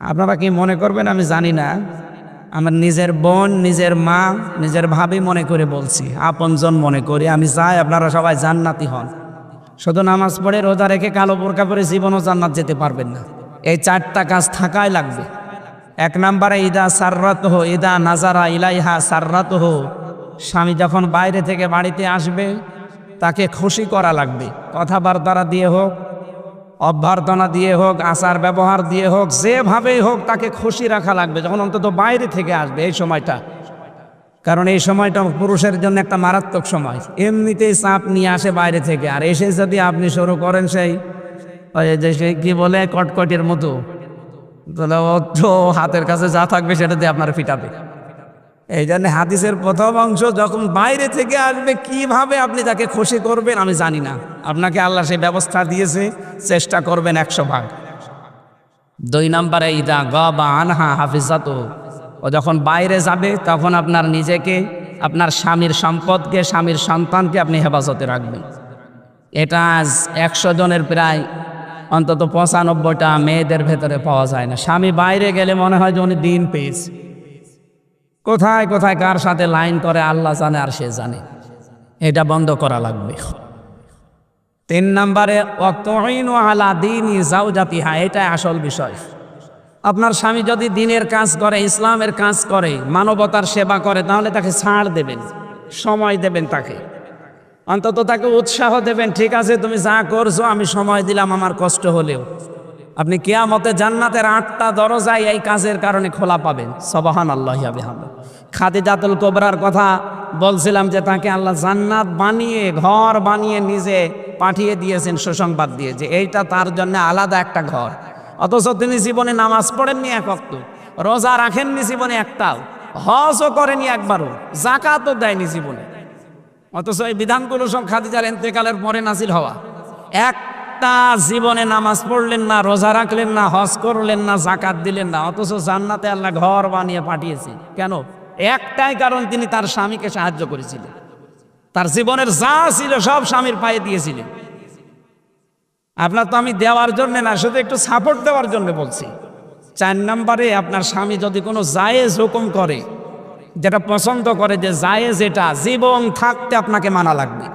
আপনারা কি মনে করবেন? আমি জানি না। আমার নিজের বোন, নিজের মা, নিজের ভাবি মনে করে বলছি। আপনজন মনে করি। আমি চাই আপনারা সবাই জান্নাতি হন। শুধু নামাজ পড়ে রোজা রেখে কালো বোরকা পরে জীবনও জান্নাত যেতে পারবেন না। এই চারটা কাজ থাকাই লাগবে। এক নম্বরে, ইদা সাররাত হো ইদা নাজারা ইলাইহা সাররাত হো স্বামী যখন বাইরে থেকে বাড়িতে আসবে, তাকে খুশি করা লাগবে। কথাবার্তা দিয়ে হোক অভ্যর্থনা দিয়ে হোক, আচার ব্যবহার দিয়ে হোক, যেভাবেই হোক তাকে খুশি রাখা লাগবে, যখন অন্তত বাইরে থেকে আসবে এই সময়টা। কারণ এই সময়টা পুরুষের জন্য একটা মারাত্মক সময়। এমনিতেই চাপ নিয়ে আসে বাইরে থেকে, আর এসে যদি আপনি শুরু করেন সেই যে সেই কি বলে, কটকটের মতো। তাহলে হাতের কাছে যা থাকবে সেটা দিয়ে আপনার ফিটাবে এই জন্য হাদিসের প্রথম অংশ যখন বাইরে থেকে আসবে, কীভাবে আপনি তাকে খুশি করবেন আমি জানি না। আপনাকে আল্লাহ সেই ব্যবস্থা দিয়েছে, চেষ্টা করবেন একশো ভাগ। দুই নম্বরে ইদা গ বা আনহা হাফিজাত। ও যখন বাইরে যাবে, তখন আপনার নিজেকে, আপনার স্বামীর সম্পদকে, স্বামীর সন্তানকে আপনি হেফাজতে রাখবেন। এটা আজ একশো জনের প্রায় অন্তত পঁচানব্বইটা মেয়েদের ভেতরে পাওয়া যায় না। স্বামী বাইরে গেলে মনে হয় যে উনি দিন পেয়েছে। কোথায় কোথায়, কার সাথে লাইন করে, আল্লাহ জানে আর সে জানে। এটা বন্ধ করা লাগবে। তিন নম্বরে অতইন আলা দিনই যাও জাতি হ্যাঁ এটাই আসল বিষয়। আপনার স্বামী যদি দিনের কাজ করে, ইসলামের কাজ করে, মানবতার সেবা করে, তাহলে তাকে ছাড় দেবেন, সময় দেবেন তাকে। অন্তত তাকে উৎসাহ দেবেন, ঠিক আছে, তুমি যা করছ, আমি সময় দিলাম, আমার কষ্ট হলেও। আপনি কেয়ামতে জান্নাতের আটটা দরজায় এই কাজের কারণে খোলা পাবেন। সবাহান আল্লাহ খাদিজাতুল কোবরার কথা বলছিলাম যে তাকে আল্লাহ জান্নাত বানিয়ে, ঘর বানিয়ে নিজে পাঠিয়ে দিয়েছেন সুসংবাদ দিয়ে যে এইটা তার জন্য আলাদা একটা ঘর। অথচ তিনি জীবনে নামাজ পড়েননি এক অক্ত রোজা রাখেননি জীবনে একটাও, হজও করেনি একবারও জাকাতও দেয়নি জীবনে। অথচ এই বিধানগুলো সব খাদিজার এন্তেকালের পরে নাসিল হওয়া। একটা জীবনে নামাজ পড়লেন না, রোজা রাখলেন না, হজ করলেন না জাকাত দিলেন না, অথচ জান্নাতে আল্লাহ ঘর বানিয়ে পাঠিয়েছে। কেন? একটাই কারণ তিনি তার স্বামীকে সাহায্য করেছিলেন। তার জীবনের যা ছিল সব স্বামীর পায়ে দিয়েছিলেন। আপনার তো আমি দেওয়ার জন্য না, শুধু একটু সাপোর্ট দেওয়ার জন্য বলছি। চার নম্বরে আপনার স্বামী যদি কোনো জায়েজ হুকুম করে, যেটা পছন্দ করে যে জায়েজ এটা, জীবন থাকতে আপনাকে মানা লাগবে।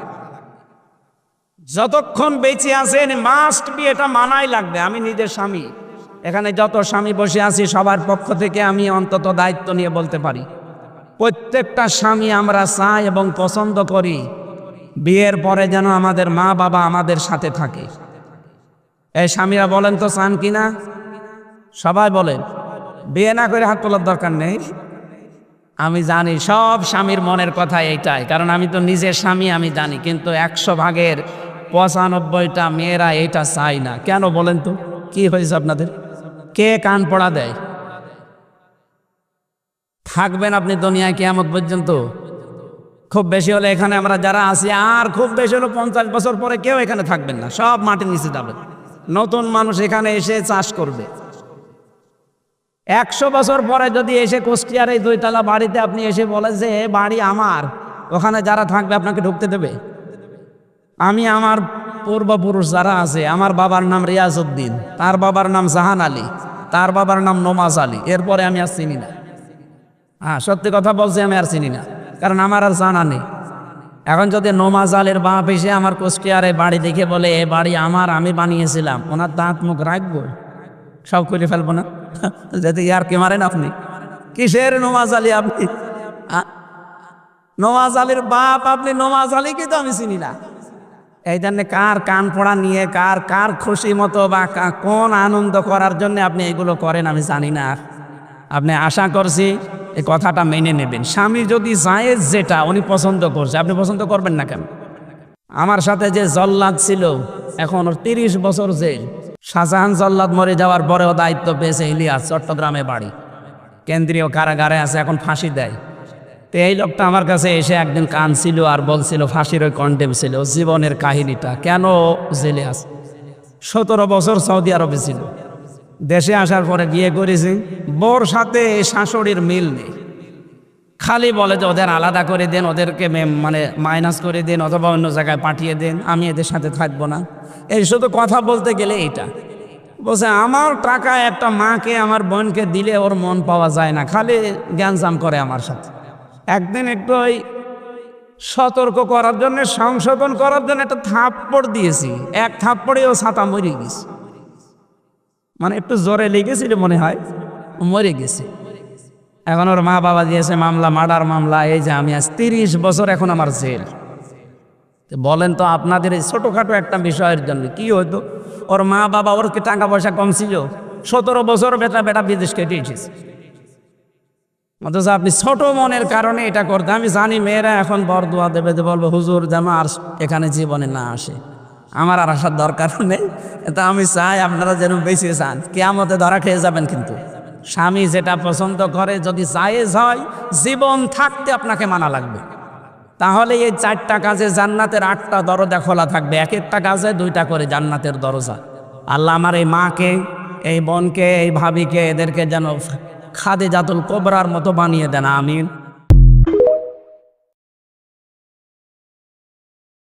যতক্ষণ বেঁচে আছেন মাস্ট বি এটা মানাই লাগবে। আমি নিজের স্বামী। এখানে যত স্বামী বসে আছি, সবার পক্ষ থেকে আমি অন্তত দায়িত্ব নিয়ে বলতে পারি। প্রত্যেকটা স্বামী আমরা চাই এবং পছন্দ করি। বিয়ের পরে যেন আমাদের মা বাবা আমাদের সাথে থাকে। এই স্বামীরা বলেন তো, চান কি না? সবাই বলেন, বিয়ে না করে হাত তোলার দরকার নেই। আমি জানি সব স্বামীর মনের কথা এইটাই, কারণ আমি তো নিজের স্বামী, আমি জানি, কিন্তু একশো ভাগের পঁচানব্বইটা মেয়েরা এইটা চাই না। কেন বলেন তো? কি হয়েছে আপনাদের? কে কান পড়া দেয়? থাকবেন আপনি দুনিয়ায় কেমন পর্যন্ত। খুব বেশি হলে এখানে আমরা যারা আছি, আর খুব বেশি হলে পঞ্চাশ বছর পরে কেউ এখানে থাকবেন না। সব মাটির নিচে যাবেন। নতুন মানুষ এখানে এসে চাষ করবে। একশো বছর পরে যদি এসে কুষ্টিয়ার এই দুইতলা বাড়িতে আপনি এসে বলেন যে বাড়ি আমার। ওখানে যারা থাকবে আপনাকে ঢুকতে দেবে? আমি আমার পূর্বপুরুষ যারা আছে, আমার বাবার নাম রিয়াজউদ্দিন, তার বাবার নাম জাহান আলী, তার বাবার নাম নমাজ আলী, এরপরে আমি আর চিনি না। হ্যাঁ সত্যি কথা বলছি, আমি আর চিনি না, কারণ আমার আর জানা নেই। এখন যদি নমাজ আলীর বাপ এসে আমার কুষ্টিয়ারে বাড়ি দেখে বলে, এ বাড়ি আমার, আমি বানিয়েছিলাম। ওনার দাঁত মুখ রাখব? সব করে ফেলব না? যদি ইয়ার কে মারেন আপনি? কিসের নমাজ আলী আপনি? নমাজ আলীর বাপ আপনি, নমাজ আলীকে তো আমি চিনি না। এই জন্য কার কান পড়া নিয়ে, কার কার খুশি মতো বা কোন আনন্দ করার জন্য আপনি এগুলো করেন আমি জানি না। আপনি আশা করছি এই কথাটা মেনে নেবেন। স্বামী যদি জায়েজ যেটা, উনি পছন্দ করছে, আপনি পছন্দ করবেন না কেন? আমার সাথে যে জল্লাদ ছিল, এখন ওর তিরিশ বছর জেল। শাহজাহান জল্লাদ মরে যাওয়ার পরেও দায়িত্ব পেয়েছে ইলিয়াস, চট্টগ্রামে বাড়ি। কেন্দ্রীয় কারাগারে আছে, এখন ফাঁসি দেয়। তো এই লোকটা আমার কাছে এসে একদিন কানছিল আর বলছিল, ফাঁসির ওই কন্টেম ছিল, জীবনের কাহিনীটা কেন জেলে আছে সতেরো বছর সৌদি আরবে ছিল। দেশে আসার পরে বিয়ে করেছি, বোর সাথে শাশুড়ির মিল নেই। খালি বলে যে ওদের আলাদা করে দেন, ওদেরকে মানে মাইনাস করে দেন, অথবা অন্য জায়গায় পাঠিয়ে দেন, আমি এদের সাথে থাকব না। এই শুধু কথা বলতে গেলে এইটা। বলছে, আমার টাকা একটা মাকে, আমার বোনকে দিলে ওর মন পাওয়া যায় না, খালি জ্ঞানজাম করে আমার সাথে। একদিন একটু ওই সতর্ক করার জন্য, সংশোধন করার জন্য একটা থাপ্পড় দিয়েছি। এক থাপ্পড়ে ও ছাতা মরে গেছে। মানে একটু জোরে লেগেছিল মনে হয়, মরে গেছে। এখন ওর মা বাবা দিয়েছে মামলা, মার্ডার মামলা, এই যে আমি আজ তিরিশ বছর এখন আমার জেল। বলেন তো আপনাদের এই ছোটোখাটো একটা বিষয়ের জন্য কি হতো ওর মা বাবা ওর কি টাকা পয়সা কম ছিল? সতেরো বছর বেটা বেটা বিদেশ কেটে এসেছে অথচ আপনি ছোট মনের কারণে এটা করতে, আমি জানি মেয়েরা এখন বরদোয়া দেবে যে বলব, হুজুর যেন আর এখানে জীবনে না আসে। আমার আর আসার দরকার নেই। তা আমি চাই আপনারা যেন বেশি চান কেয়ামতে ধরা খেয়ে যাবেন কিন্তু। স্বামী যেটা পছন্দ করে, যদি জায়েজ হয়, জীবন থাকতে আপনাকে মানা লাগবে। তাহলে এই চারটা কাজে জান্নাতের আটটা দরজা খোলা থাকবে। এক একটা কাজে দুইটা করে জান্নাতের দরজা। আল্লাহ আমার এই মাকে, এই বোনকে, এই ভাবিকে, এদেরকে যেন খাদে জাতুল কোবরার মতো বানিয়ে দেন আমিন।